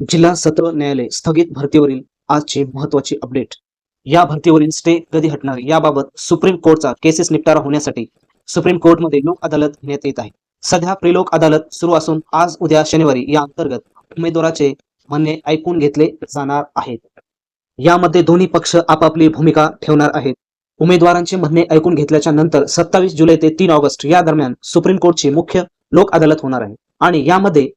जिल्हा सत्र न्यायालय स्थगित भरतीवरील आजची महत्वाची अपडेट. या भरतीवरील स्टे कधी हटणार याबाबत सुप्रीम कोर्टचा केसेस निपटारा होण्यासाठी सुप्रीम कोर्टमध्ये लोक अदालत घेण्यात येत आहे. सध्या प्रिलोक अदालत सुरू असून आज उद्या शनिवारी या अंतर्गत उमेदवाराचे म्हणणे ऐकून घेतले जाणार आहेत. यामध्ये दोन्ही पक्ष आपापली भूमिका ठेवणार आहेत. उमेदवारांचे म्हणणे ऐकून घेतल्याच्या नंतर सत्तावीस जुलै ते तीन ऑगस्ट या दरम्यान सुप्रीम कोर्टची मुख्य लोक अदालत होणार आहे. आणि यामध्ये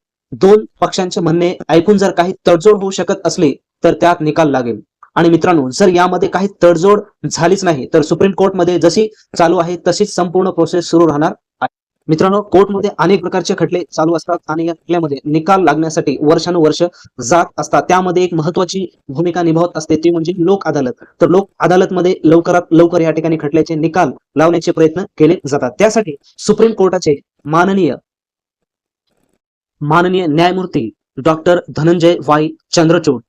दोन पक्षांचे म्हणणे ऐकून जर काही तडजोड होऊ शकत असली तर त्यात निकाल लागेल. आणि मित्रांनो जर यामध्ये काही तडजोड झालीच नाही तर सुप्रीम कोर्टमध्ये जशी चालू आहे तशीच संपूर्ण प्रोसेस सुरू राहणार आहे. मित्रांनो कोर्टमध्ये अनेक प्रकारचे खटले चालू असतात आणि या खटल्यामध्ये निकाल लागण्यासाठी वर्षानुवर्ष जात असतात. त्यामध्ये एक महत्वाची भूमिका निभावत असते ती म्हणजे लोक अदालत. तर लोक अदालतमध्ये लवकरात लवकर या ठिकाणी खटल्याचे निकाल लावण्याचे प्रयत्न केले जातात. त्यासाठी सुप्रीम कोर्टाचे माननीय माननीय न्यायमूर्ती डॉक्टर धनंजय वाई चंद्रचूड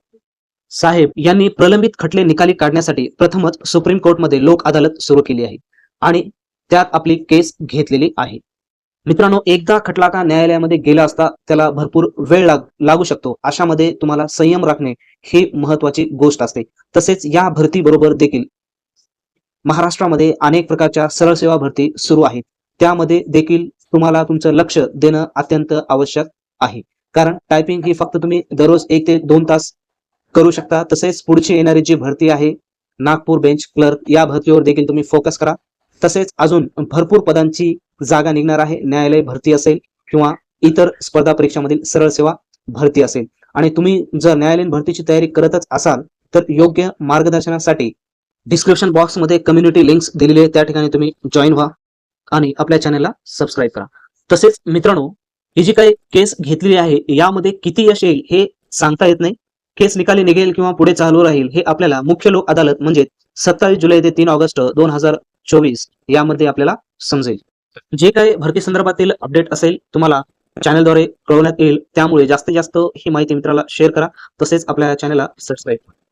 साहेब यांनी प्रलंबित खटले निकाली काढण्यासाठी प्रथमच सुप्रीम कोर्टमध्ये लोक अदालत सुरू केली आहे आणि त्यात आपली केस घेतलेली आहे. मित्रांनो एकदा खटला का न्यायालयामध्ये गेला असता त्याला भरपूर वेळ लाग लागू शकतो. अशामध्ये तुम्हाला संयम राखणे ही महत्वाची गोष्ट असते. तसेच या भरती बरोबर देखील महाराष्ट्रामध्ये अनेक प्रकारच्या सरळ सेवा भरती सुरू आहेत. त्यामध्ये देखील तुम्हाला तुमचं लक्ष देणं अत्यंत आवश्यक आहे. कारण टायपिंग ही फक्त तुम्ही दररोज एक ते दोन तास करू शकता. तसेच पुढची येणारी जी भरती आहे नागपूर बेंच क्लर्क या भरतीवर देखील तुम्ही फोकस करा. तसेच अजून भरपूर पदांची जागा निघणार आहे. न्यायालय भरती असेल किंवा इतर स्पर्धा परीक्षामधील सरळ सेवा भरती असेल. आणि तुम्ही जर न्यायालयीन भरतीची तयारी करतच असाल तर योग्य मार्गदर्शनासाठी डिस्क्रिप्शन बॉक्समध्ये कम्युनिटी लिंक्स दिलेले आहे त्या ठिकाणी तुम्ही जॉईन व्हा आणि आपल्या चॅनलला सबस्क्राईब करा. तसेच मित्रांनो ही जी काही केस घेतलेली आहे यामध्ये किती यश येईल हे सांगता येत नाही. केस निकाली निघेल किंवा पुढे चालू राहील हे आपल्याला मुख्य लोक अदालत म्हणजे सत्तावीस जुलै ते तीन ऑगस्ट दोन हजार चोवीस यामध्ये आपल्याला समजेल. जे काही भरती संदर्भातील अपडेट असेल तुम्हाला चॅनलद्वारे कळवण्यात येईल. त्यामुळे जास्तीत जास्त ही माहिती मित्राला शेअर करा. तसेच आपल्या चॅनलला सबस्क्राईब करा.